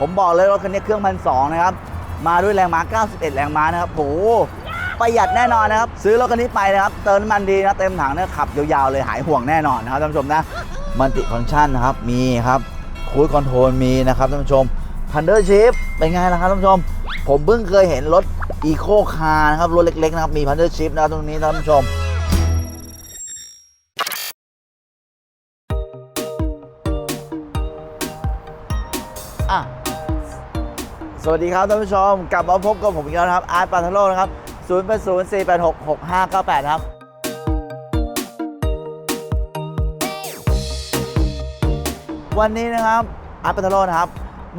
ผมบอกเลยว่าคันนี้เครื่องพันสองนะครับ มาด้วยแรงม้า 91 แรงม้านะครับโหประหยัดแน่นอนนะครับ ซื้อรถคันนี้ไปนะครับ เติมน้ำมันดีนะเต็มถังเนี่ยขับยาวๆเลยหายห่วงแน่นอนนะครับท่านผู้ชมนะมัลติฟังก์ชันนะครับมีครับคูดคอนโทรลมีนะครับท่านผู้ชมพันเดอร์ชิพเป็นไงล่ะครับท่านผู้ชม ผมเพิ่งเคยเห็นรถอีโคคาร์นะครับ รถเล็กๆนะครับ มีพันเดอร์ชิพนะครับตรงนี้ท่านผู้ชมอะ วัสดีครับท่านผู้ชม กลับมาพบกับผมอีกแล้วนะครับ อาร์ตปาทโลนะครับ 0 8 0 4 8 6 6 5 9 8 ครับ วันนี้นะครับ อาร์ตปาทโลนะครับ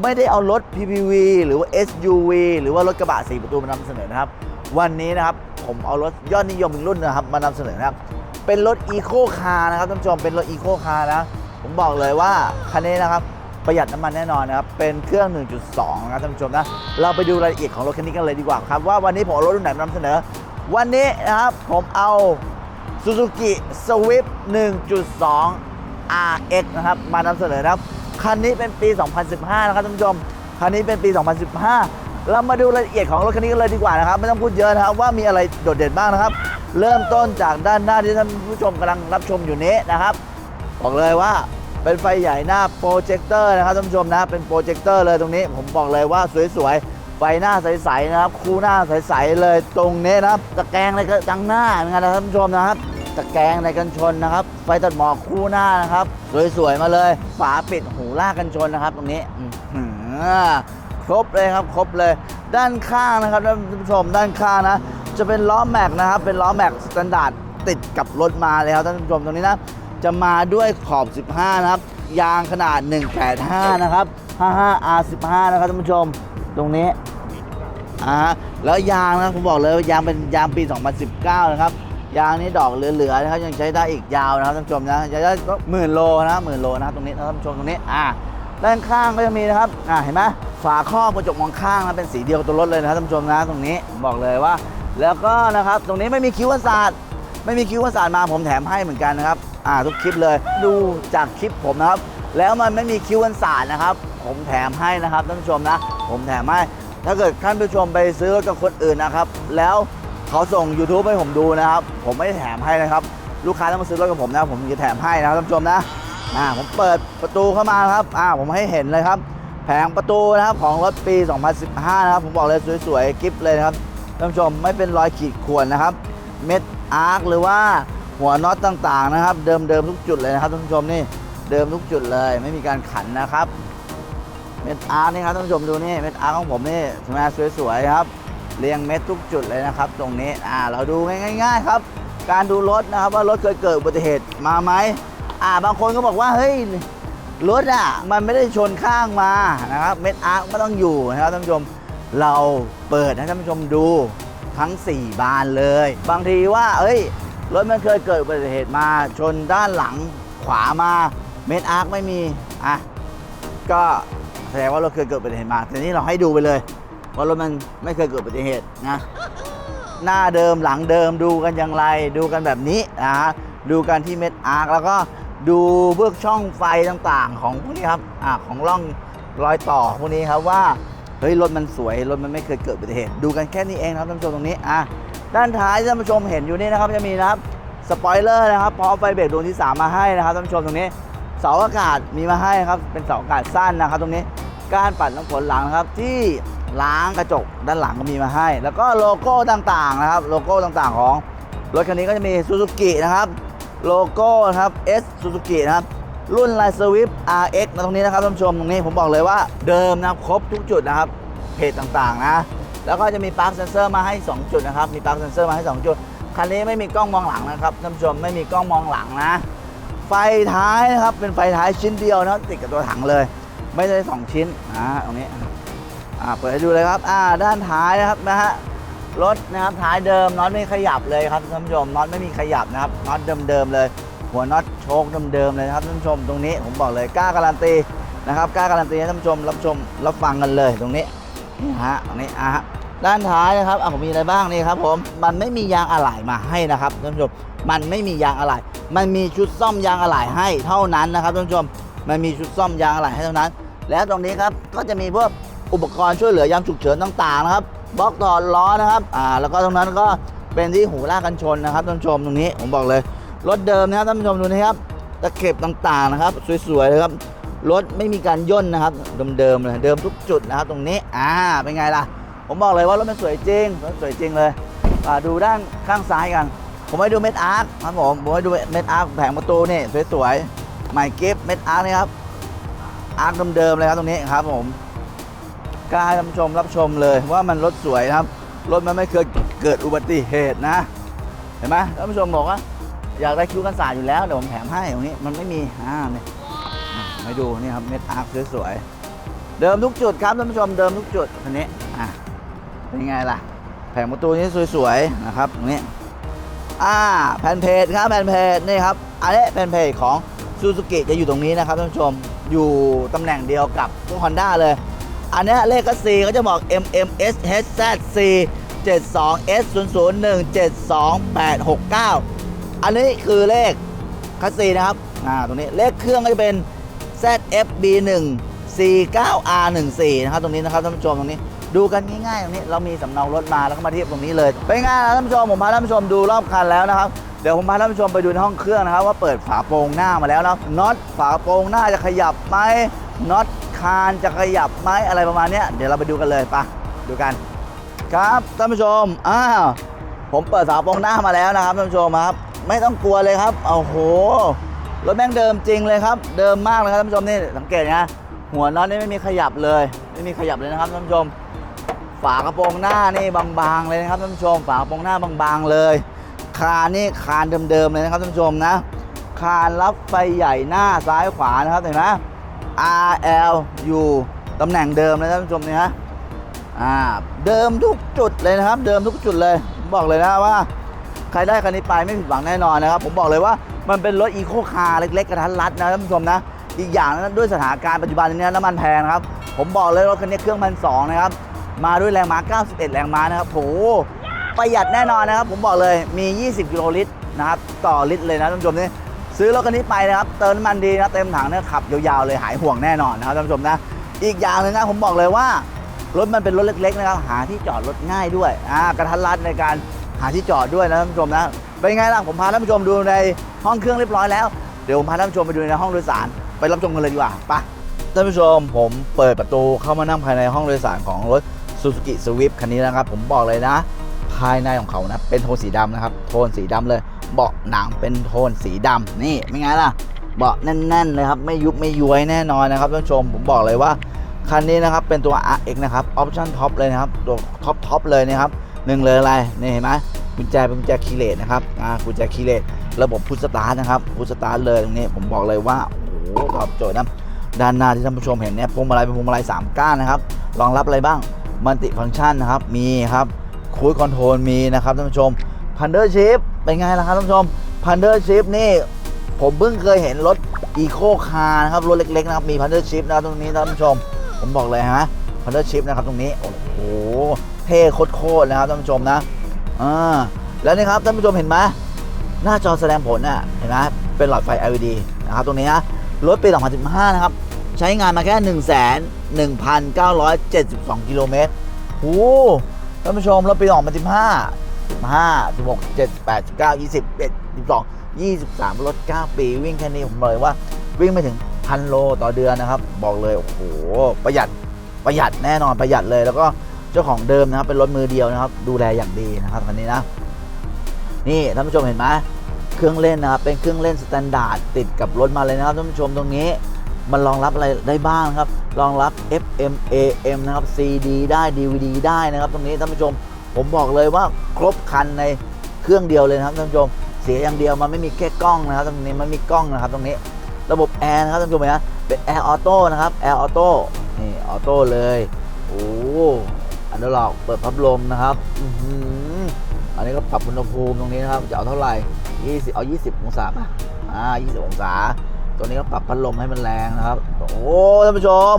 ไม่ได้เอารถ PPV หรือว่า SUV หรือว่ารถกระบะ4ประตูมานำเสนอนะครับ วันนี้นะครับ ผมเอารถยอดนิยมอีกรุ่นนะครับมานำเสนอนะครับ เป็นรถอีโคคาร์นะครับท่านผู้ชม เป็นรถอีโคคาร์นะ ผมบอกเลยว่าคันนี้นะครับ ประหยัดน้ำมันแน่นอนนะครับ เป็นเครื่อง 1.2 นะครับท่านผู้ชมนะ เราไปดูรายละเอียดของรถคันนี้กันเลยดีกว่าครับ ว่าวันนี้ผมเอารถรุ่นไหนมานำเสนอ วันนี้นะครับผมเอา Suzuki Swift 1.2 RX นะครับ มานำเสนอนะครับ คันนี้เป็นปี 2015 นะครับท่านผู้ชม คันนี้เป็นปี 2015 เรามาดูรายละเอียดของรถคันนี้กันเลยดีกว่านะครับ ไม่ต้องพูดเยอะนะครับว่ามีอะไรโดดเด่นบ้างนะครับ เริ่มต้นจากด้านหน้าที่ท่านผู้ชมกำลังรับชมอยู่นี้นะครับ บอกเลยว่า เป็นไฟใหญ่หน้าโปรเจคเตอร์นะครับท่านผู้ชมนะเป็นโปรเจคเตอร์เลยตรงนี้ ผมบอกเลยว่าสวยๆไฟหน้าใสๆนะครับ คู่หน้าใสๆเลยตรงนี้นะครับตะแกรงในกระจังหน้านะครับท่านผู้ชมนะครับตะแกรงในกันชนนะครับ ไฟตัดหมอกคู่หน้านะครับ สวยๆมาเลย ฝาปิดหูลากกันชนนะครับ ตรงนี้ครบเลยครับครบเลย ด้านข้างนะครับท่านผู้ชมด้านข้างนะจะเป็นล้อแม็กนะครับ เป็นล้อแม็กสแตนดาร์ดติดกับรถมาเลยครับท่านผู้ชมตรงนี้นะ จะมาด้วยขอบ 15 นะครับ ยางขนาด 185 นะครับ 55R15 นะครับท่านผู้ชม ตรงนี้อ่าแล้วยางนะผมบอกเลยว่ายางเป็นยางปี 2019 นะครับ ยางนี้ดอกเหลือๆนะครับยังใช้ได้อีกยาวนะครับท่านผู้ชมนะใช้ได้ก็หมื่นโลนะหมื่นโลนะครับตรงนี้นะท่านผู้ชมตรงนี้อ่าด้านข้างก็จะมีนะครับอ่าเห็นไหมฝาครอบกระจกมองข้างนะเป็นสีเดียวกับตัวรถเลยนะครับท่านผู้ชมนะตรงนี้บอกเลยว่า แล้วก็นะครับตรงนี้ไม่มีคิ้วกันศาสตร์ไม่มีคิ้วกันศาสตร์มาผมแถมให้เหมือนกันนะครับ อ่าทุกคลิปเลย ดูจากคลิปผมนะครับ แล้วมันไม่มีคิ้วกันศาสตร์นะครับ ผมแถมให้นะครับท่านผู้ชมนะ ผมแถมให้ ถ้าเกิดท่านผู้ชมไปซื้อรถกับคนอื่นนะครับ แล้วเขาส่ง YouTube ให้ผมดูนะครับ ผมไม่ได้แถมให้นะครับ ลูกค้าต้องมาซื้อรถกับผมนะ ผมจะแถมให้นะครับท่านผู้ชมนะอ่าผมเปิดประตูเข้ามาครับอ่าผมให้เห็นเลยครับ แผงประตูนะครับของรถปี 2015 นะครับ ผมบอกเลยสวยๆกิฟเลยนะครับท่านผู้ชมไม่เป็นรอยขีดข่วนนะครับ เม็ดอาร์คหรือว่า หัวน็อตต่างๆนะครับ เดิมๆทุกจุดเลยนะครับท่านผู้ชมนี่เดิมทุกจุดเลยไม่มีการขันนะครับเม็ดอาร์นี่ครับท่านผู้ชมดูนี่เม็ดอาร์ของผมนี่ใช่ไหมสวยๆครับเรียงเม็ดทุกจุดเลยนะครับ ตรงนี้อ่าเราดูง่าย ๆ ครับ การดูรถนะครับว่ารถเคยเกิดอุบัติเหตุมาไหมอ่าบางคนก็บอกว่าเฮ้ยรถอะมันไม่ได้ชนข้างมานะครับเม็ดอาร์ไม่ต้องอยู่นะครับท่านผู้ชมเราเปิดให้ท่านผู้ชมดูทั้ง 4 บานเลย บางทีว่าเอ้ย รถมันเคยเกิดอุบัติเหตุมาชนด้านหลังขวามาเม็ดอาร์คไม่มีอะก็แสดงว่ารถเคยเกิดอุบัติเหตุมาแต่นี่เราให้ดูไปเลยว่ารถมันไม่เคยเกิดอุบัติเหตุนะหน้าเดิมหลังเดิมดูกันอย่างไร ดูกันแบบนี้นะฮะดูกันที่เม็ดอาร์คแล้วก็ดูเบื้องช่องไฟต่างๆ ของพวกนี้ครับอ่าของร่องรอยต่อพวกนี้ครับว่าเฮ้ยรถมันสวยรถมันไม่เคยเกิดอุบัติเหตุดูกันแค่นี้เองครับท่านผู้ชมตรงนี้อะ ด้านท้ายท่านผู้ชมเห็นอยู่นี่นะครับจะมีนะครับสปอยเลอร์นะครับพร้อมไฟเบรกดวงที่ 3 มาให้นะครับท่านผู้ชมตรงนี้เสาอากาศมีมาให้ครับเป็นเสาอากาศสั้นนะครับตรงนี้การปัดน้ำฝนหลังนะครับที่ล้างกระจกด้านหลังก็มีมาให้ แล้วก็โลโก้ต่างๆนะครับโลโก้ต่างๆของรถคันนี้ก็จะมีซูซูกินะครับโลโก้นะครับ S ซูซูกินะครับรุ่น l i ซ Swift RX นะตรงนี้นะครับท่านผู้ชมตรงนี้ผมบอกเลยว่าเดิมนะครับครบทุกจุดนะครับเพจต่างๆนะ แล้วก็จะมีปลั๊กเซนเซอร์มาให้ 2 จุดนะครับ มีปลั๊กเซนเซอร์มาให้ 2 จุด คันนี้ไม่มีกล้องมองหลังนะครับท่านผู้ชมไม่มีกล้องมองหลังนะ ไฟท้ายนะครับ เป็นไฟท้ายชิ้นเดียวนะติดกับตัวถังเลย ไม่ได้สองชิ้นอ่าตรงนี้อ่าเปิดให้ดูเลยครับอ่าด้านท้ายนะครับนะฮะรถนะครับท้ายเดิมน็อตไม่ขยับเลยครับท่านผู้ชมน็อตไม่มีขยับนะครับน็อตเดิมๆเลย หัวน็อตโชคเดิมๆเลยนะครับท่านผู้ชมตรงนี้ผมบอกเลยกล้าการันตีนะครับกล้าการันตีให้ท่านผู้ชมรับชมรับฟังกันเลยตรงนี้ นี่ฮะตรงนี้อะฮะด้านท้ายนะครับอะผมมีอะไรบ้างนี่ครับผมมันไม่มียางอะไหล่มาให้นะครับท่านผู้ชมมันไม่มียางอะไหล่มันมีชุดซ่อมยางอะไหล่ให้เท่านั้นนะครับท่านผู้ชมมันมีชุดซ่อมยางอะไหล่ให้เท่านั้น แล้วตรงนี้ครับก็จะมีพวกอุปกรณ์ช่วยเหลือยามฉุกเฉินต่างๆนะครับบล็อกถอดล้อนะครับอ่าแล้วก็ตรงนั้นก็เป็นที่หูลากกันชนนะครับท่านผู้ชมตรงนี้ผมบอกเลยรถเดิมนะครับท่านผู้ชมดูนะครับตะเข็บต่างๆนะครับ สวยๆเลยครับ รถไม่มีการย่นนะครับ เดิมๆเลยเดิมทุกจุดนะครับ ตรงนี้อ่าเป็นไงล่ะ ผมบอกเลยว่ารถมันสวยจริงรถสวยจริงเลยอ่าดูด้านข้างซ้ายกัน ผมให้ดูเม็ดอาร์คครับผมผมให้ดูเม็ดอาร์คแผงประตูนี่สวยๆใหม่กิฟเม็ดอาร์คนี่ครับอาร์คเดิมๆเลยครับตรงนี้ครับผมกล้าท่านชมรับชมเลยว่ามันรถสวยครับรถมันไม่เคยเกิดอุบัติเหตุนะ เห็นไหมท่านผู้ชมบอกว่าอยากได้คิ้วกันสาดอยู่แล้วเดี๋ยวผมแถมให้ตรงนี้มันไม่มีอ่าเนี่ย อะมาดูนี่ครับเม็ดอาร์คสวยๆเดิมทุกจุดครับท่านผู้ชมเดิมทุกจุดคันนี้อะเป็นไงล่ะ แผงประตูนี้สวยๆนะครับตรงนี้อ่าแผ่นเพจครับแผ่นเพจนี่ครับอันนี้แผ่นเพจของซูซูกิจะอยู่ตรงนี้นะครับท่านผู้ชมอยู่ตำแหน่งเดียวกับพวกฮอนด้าเลย อันนี้เลขก็ C เขาจะบอก MMS HZC 72S 001 72869 อันนี้คือเลขคัสซีนะครับ อ่า ตรงนี้เลขเครื่องก็จะเป็น ZFB1 C9R14 นะครับตรงนี้นะครับท่านผู้ชมตรงนี้ดูกันง่ายๆตรงนี้เรามีสำเนารถมาแล้วก็มาเทียบตรงนี้เลยเป็นไงล่ะท่านผู้ชมผมพาท่านผู้ชมดูรอบคันแล้วนะครับเดี๋ยวผมพาท่านผู้ชมไปดูในห้องเครื่องนะครับ ว่าเปิดฝาโปรงหน้ามาแล้วนะน็อตฝาโปรงหน้าจะขยับไหมน็อตคานจะขยับไหมอะไรประมาณนี้เดี๋ยวเราไปดูกันเลยปะดูกัน ครับท่านผู้ชมอ้าวผมเปิดฝาโปรงหน้ามาแล้วนะครับท่านผู้ชมครับ ไม่ต้องกลัวเลยครับโอ้โห รถแม่งเดิมจริงเลยครับ เดิมมากเลยครับท่านผู้ชมนี่สังเกตนะหัวน็อตนี่ไม่มีขยับเลย ไม่มีขยับเลยนะครับท่านผู้ชม ฝากระโปรงหน้านี่บางๆเลยนะครับท่านผู้ชม ฝากระโปรงหน้าบางๆเลย คานนี่คานเดิมๆเลยนะครับท่านผู้ชมนะ คานรับไฟใหญ่หน้าซ้ายขวานะครับเห็นไหม R L U ตำแหน่งเดิมเลยท่านผู้ชมนี่ฮะอ่าเดิมทุกจุดเลยนะครับ เดิมทุกจุดเลยผมบอกเลยนะว่า ใครได้คันนี้ไปไม่ผิดหวังแน่นอนนะครับ ผมบอกเลยว่า มันเป็นรถอีโคคาร์เล็กๆกระทัดรัดนะท่านผู้ชมนะ อีกอย่างนะด้วยสถานการณ์ปัจจุบันนี้น้ำมันแพงครับ ผมบอกเลยรถคันนี้เครื่องพันสองนะครับ มาด้วยแรงม้า 91 แรงม้านะครับโหประหยัดแน่นอนนะครับ ผมบอกเลยมี 20 กิโลลิตรนะครับต่อลิตรเลยนะท่านผู้ชมนี่ซื้อรถคันนี้ไปนะครับ เติมน้ำมันดีนะเต็มถังเนี่ยขับยาวๆเลยหายห่วงแน่นอนนะครับท่านผู้ชมนะ อีกอย่างหนึ่งนะผมบอกเลยว่ารถมันเป็นรถเล็กๆนะครับหาที่จอดรถง่ายด้วยอ่ากระทัดรัดในการหาที่จอดด้วยนะท่านผู้ชมนะเป็นไงล่ะผมพาท่านผู้ชมดูใน ห้องเครื่องเรียบร้อยแล้ว เดี๋ยวผมพาท่านผู้ชมไปดูในห้องโดยสาร ไปรับชมกันเลยดีกว่าไปท่านผู้ชมผมเปิดประตูเข้ามานั่งภายในห้องโดยสารของรถ Suzuki Swift คันนี้นะครับ ผมบอกเลยนะ ภายในของเขานะเป็นโทนสีดำนะครับ โทนสีดำเลย เบาะหนังเป็นโทนสีดำนี่ไม่ไงล่ะเบาะแน่นๆเลยครับไม่ยุบไม่ย้วยแน่นอนนะครับท่านผู้ชมผมบอกเลยว่าคันนี้นะครับเป็นตัว RX นะครับออปชั่นท็อปเลยนะครับตัวท็อปท็อปเลยนะครับหนึ่งเลยอะไรนี่เห็นไหมกุญแจเป็นกุญแจคีเลสนะครับอ่ากุญแจคีเลส ระบบพุทสตาร์ทนะครับพุทสตาร์ทเลยตรงนี้ผมบอกเลยว่าโอ้โหตอบโจทย์นะด้านหน้าที่ท่านผู้ชมเห็นเนี่ยพวงมาลัยเป็นพวงมาลัยสามก้านนะครับรองรับอะไรบ้างมัลติฟังก์ชันนะครับมีครับคูดคอนโทรลมีนะครับท่านผู้ชมพันเดอร์ชิพเป็นไงล่ะครับท่านผู้ชมพันเดอร์ชิพนี่ผมเพิ่งเคยเห็นรถอีโคคาร์นะครับรถเล็กๆนะครับมีพันเดอร์ชิพนะครับตรงนี้ท่านผู้ชม ผมบอกเลยฮะพันเดอร์ชิพนะครับตรงนี้โอ้โหเท่โคตรๆนะครับท่านผู้ชมนะอ่าแล้วนี่ครับท่านผู้ชมเห็นไหม หน้าจอแสดงผลน่ะเห็นไหมเป็นหลอดไฟ LED นะครับตรงนี้นะรถปี 2015 นะครับ ใช้งานมาแค่ 1 1 9 7 2 กิโลเมตรโอ้ท่านผู้ชมรถปี 2015 15 16 17 18 19 20 21 22 23 รถ 9 ปี วิ่งแค่นี้ผมเลยว่าวิ่งไม่ถึงพันโลต่อเดือนนะครับ บอกเลย โอ้โห ประหยัดประหยัดแน่นอนประหยัดเลย แล้วก็เจ้าของเดิมนะครับ เป็นรถมือเดียวนะครับ ดูแลอย่างดีนะครับคันนี้นะ นี่ท่านผู้ชมเห็นไหมเครื่องเล่นนะครับเป็นเครื่องเล่นสแตนดาร์ดติดกับรถมาเลยนะครับท่านผู้ชมตรงนี้ มันรองรับอะไรได้บ้างครับรองรับ FM AM นะครับ CD ได้ DVD ได้นะครับตรงนี้ท่านผู้ชมผมบอกเลยว่าครบคันในเครื่องเดียวเลยนะครับท่านผู้ชมเสียอย่างเดียวมันไม่มีแค่กล้องนะครับตรงนี้มันมีกล้องนะครับตรงนี้ระบบแอร์นะครับท่านผู้ชมเห็นะเป็นแอร์ออโต้นะครับแอร์ออโต้นี่ออโต้เลยโอ้อันเดอร์ล็อกเปิดพัดลมนะครับ อันนี้ก็ปรับอุณหภูมิตรงนี้นะครับจะเอาเท่าไหร่20เอา 20 องศาป่ะอ่า 20 องศา ตัวนี้ก็ปรับพัดลมให้มันแรงนะครับ โอ้ท่านผู้ชม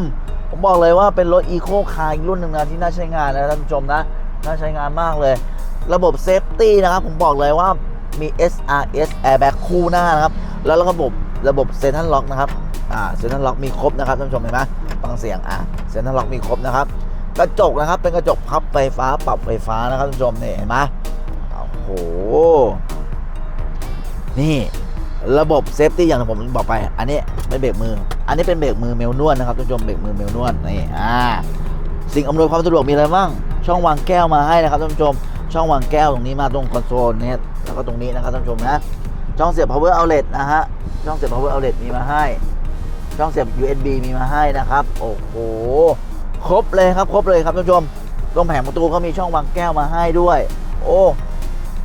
ผมบอกเลยว่าเป็นรถอีโคคาร์อีกรุ่นหนึ่งนะที่น่าใช้งานนะท่านผู้ชมนะน่าใช้งานมากเลย ระบบเซฟตี้นะครับผมบอกเลยว่ามี SRS airbag คู่หน้านะครับ แล้วระบบระบบเซนทันล็อกนะครับอ่าเซนทันล็อกมีครบนะครับท่านผู้ชมเห็นไหมฟังเสียงอะเซนทัลล็อกมีครบนะครับ กระจกนะครับเป็นกระจกพับไฟฟ้าปรับไฟฟ้านะครับท่านผู้ชมนี่เห็นไหม โอ้โห นี่ระบบเซฟตี้อย่างที่ผมบอกไป อันนี้ไม่เบรกมือ อันนี้เป็นเบรกมือเมลนวดนะครับท่านผู้ชมเบรกมือเมลนวดนี่อ่าสิ่งอำนวยความสะดวกมีอะไรบ้างช่องวางแก้วมาให้นะครับท่านผู้ชม ช่องวางแก้วตรงนี้มาตรงคอนโซลนี่แล้วก็ตรงนี้นะครับท่านผู้ชมนะช่องเสียบ power outlet นะฮะช่องเสียบ power outlet มีมาให้ ช่องเสียบ USB มีมาให้นะครับ โอ้โหครบเลยครับครบเลยครับท่านผู้ชมตรงแผงประตูเขามีช่องวางแก้วมาให้ด้วย โอ้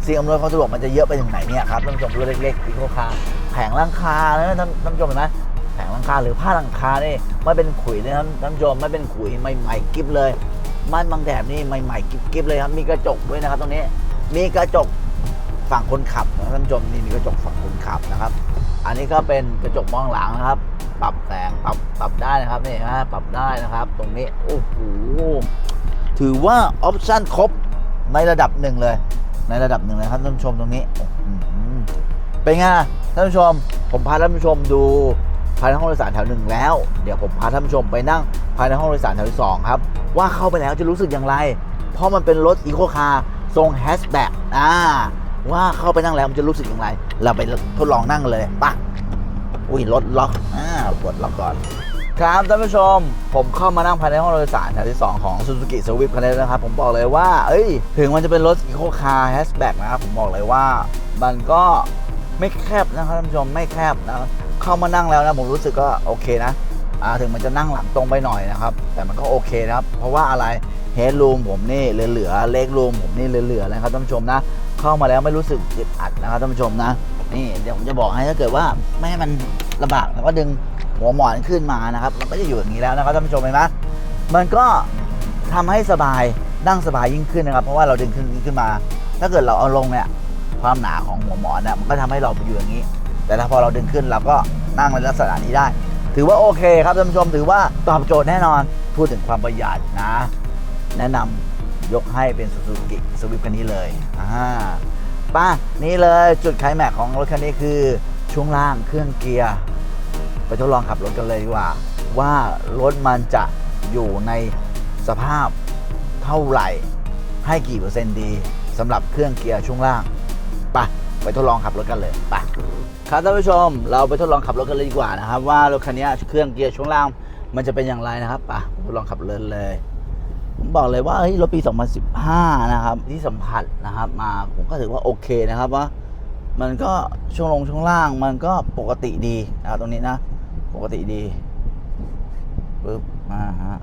สิ่งอำนวยความสะดวกมันจะเยอะไปถึงไหนเนี่ยครับท่านผู้ชมรถเล็กๆอีโคคาร์แผงลังคานะท่านท่านผู้ชมเห็นไหมแผงลังคาหรือผ้าหลังคานี่ไม่เป็นขุยเลยครับท่านผู้ชมไม่เป็นขุยใหม่ๆกิ๊บเลยม่านบางแดดนี่ใหม่ๆกิ๊บๆเลยครับมีกระจกด้วยนะครับตรงนี้มีกระจกฝั่งคนขับนะท่านผู้ชมนี่มีกระจกฝั่งคนขับนะครับ อันนี้ก็เป็นกระจกมองหลังนะครับ ปรับแต่งปรับปรับได้นะครับนี่ฮะปรับได้นะครับ ตรงนี้โอ้โหถือว่าออปชั่นครบในระดับหนึ่งเลย ในระดับหนึ่งเลยครับท่านผู้ชมตรงนี้เป็นไงท่านผู้ชม ผมพาท่านผู้ชมดูภายในห้องโดยสารแถวหนึ่งแล้ว เดี๋ยวผมพาท่านผู้ชมไปนั่งภายในห้องโดยสารแถวที่สองครับ ว่าเข้าไปแล้วจะรู้สึกอย่างไร เพราะมันเป็นรถอีโคคาร์ทรงแฮชแบ็กอ่าว่าเข้าไปนั่งแล้วมันจะรู้สึกอย่างไร เราไปทดลองนั่งเลยปะอุ้ยรถล็อกอ่ากดล็อกก่อน ครับท่านผู้ชม ผมเข้ามานั่งภายในห้องโดยสารแถวที่ 2 ของ Suzuki Swift คันนี้นะครับ ผมบอกเลยว่า เอ้ย ถึงมันจะเป็นรถ Eco Car Hatchback นะครับ ผมบอกเลยว่า มันก็ไม่แคบนะครับท่านผู้ชมไม่แคบนะเข้ามานั่งแล้วนะผมรู้สึกก็โอเคนะถึงมันจะนั่งหลังตรงไปหน่อยนะครับ แต่มันก็โอเคนะครับ เพราะว่าอะไรเฮดรูมผมนี่เหลือๆเล็กรูมผมนี่เหลือๆนะครับท่านผู้ชมนะ เข้ามาแล้วไม่รู้สึกอึดอัดนะครับท่านผู้ชมนะนี่เดี๋ยวผมจะบอกให้ถ้าเกิดว่าไม่ให้มันลำบากแล้วก็ดึง หัวหมอนขึ้นมานะครับ มันก็จะอยู่อย่างนี้แล้วนะครับท่านผู้ชมเห็นไหมมันก็ทำให้สบายนั่งสบายยิ่งขึ้นนะครับ เพราะว่าเราดึงขึ้นขึ้นมา ถ้าเกิดเราเอาลงเนี่ยความหนาของหัวหมอนเนี่ยมันก็ทำให้เราไปอยู่อย่างนี้ แต่ถ้าพอเราดึงขึ้นเราก็นั่งในลักษณะนี้ได้ ถือว่าโอเคครับท่านผู้ชมถือว่าตอบโจทย์แน่นอนพูดถึงความประหยัดนะ แนะนำยกให้เป็น Suzuki Swift คันนี้เลยอ่าป้านี่เลยจุดไคลแม็กของรถคันนี้คือช่วงล่างเครื่องเกียร์ ไปทดลองขับรถกันเลยดีกว่า ว่ารถมันจะอยู่ในสภาพเท่าไหร่ ให้กี่เปอร์เซ็นต์ดีสำหรับเครื่องเกียร์ช่วงล่างไปไปทดลองขับรถกันเลยไปครับท่านผู้ชม เราไปทดลองขับรถกันเลยดีกว่านะครับ ว่ารถคันนี้เครื่องเกียร์ช่วงล่างมันจะเป็นอย่างไรนะครับไปทดลองขับรถเลยผมบอกเลยว่าเฮ้ยรถปี 2015 นะครับ ที่สัมผัสนะครับ มาผมก็ถือว่าโอเคนะครับว่ามันก็ช่วงลงช่วงล่างมันก็ปกติดีนะครับตรงนี้นะ ปกติดีปึ๊บมาฮะ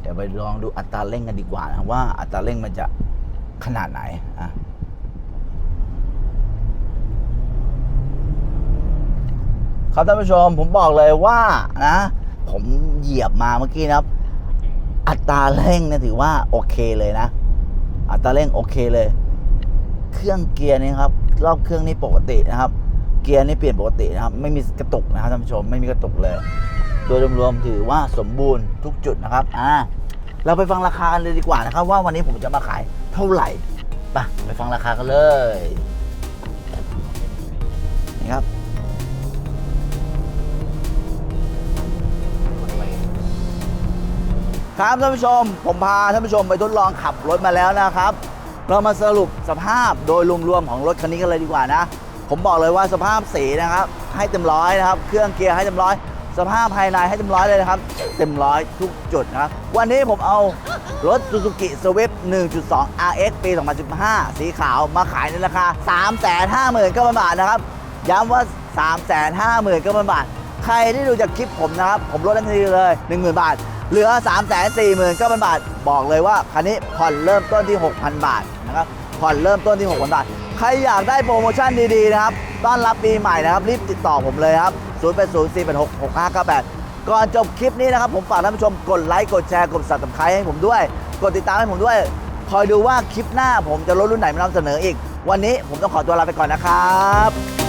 เดี๋ยวไปลองดูอัตราเร่งกันดีกว่านะว่าอัตราเร่งมันจะขนาดไหนอะครับท่านผู้ชมผมบอกเลยว่านะ ผมเหยียบมาเมื่อกี้นะครับ อัตราเร่งเนี่ยถือว่าโอเคเลยนะ อัตราเร่งโอเคเลย เครื่องเกียร์นี่ครับ รอบเครื่องนี่ปกตินะครับ เกียร์นี่เปลี่ยนปกตินะครับ ไม่มีกระตุกนะครับท่านผู้ชมไม่มีกระตุกเลยโดยรวมๆถือว่าสมบูรณ์ทุกจุดนะครับอ่าเราไปฟังราคากันเลยดีกว่านะครับ ว่าวันนี้ผมจะมาขายเท่าไหร่ไปไปฟังราคากันเลยนี่ครับครับท่านผู้ชม ผมพาท่านผู้ชมไปทดลองขับรถมาแล้วนะครับ เรามาสรุปสภาพโดยรวมๆของรถคันนี้กันเลยดีกว่านะ ผมบอกเลยว่าสภาพสีนะครับ ให้เต็มร้อยนะครับ เครื่องเกียร์ให้เต็มร้อย สภาพภายในให้เต็มร้อยเลยนะครับ เต็มร้อยทุกจุดนะครับ วันนี้ผมเอารถ Suzuki Swift 1.2 RX ปี 2015 สีขาวมาขายในราคา 359,000 บาทนะครับ ย้ำว่า 359,000 บาท ใครที่ดูจากคลิปผมนะครับ ผมลดทันทีเลย 10,000 บาท เหลือ 3 4 9 0 0 0 บาท บอกเลยว่าคันนี้ผ่อนเริ่มต้นที่ 6,000 บาทนะครับ ผ่อนเริ่มต้นที่ 6,000 บาท ใครอยากได้โปรโมชั่นดีๆนะครับ ต้อนรับปีใหม่นะครับ รีบติดต่อผมเลยครับ 0 8 0 4 8 6 6 5 9 8 ก่อนจบคลิปนี้นะครับ ผมฝากท่านผู้ชมกดไลค์ กดแชร์ กด subscribe ให้ผมด้วย กดติดตามให้ผมด้วย คอยดูว่าคลิปหน้าผมจะลดรุ่นไหนมานำเสนออีก วันนี้ผมต้องขอตัวลาไปก่อนนะครับ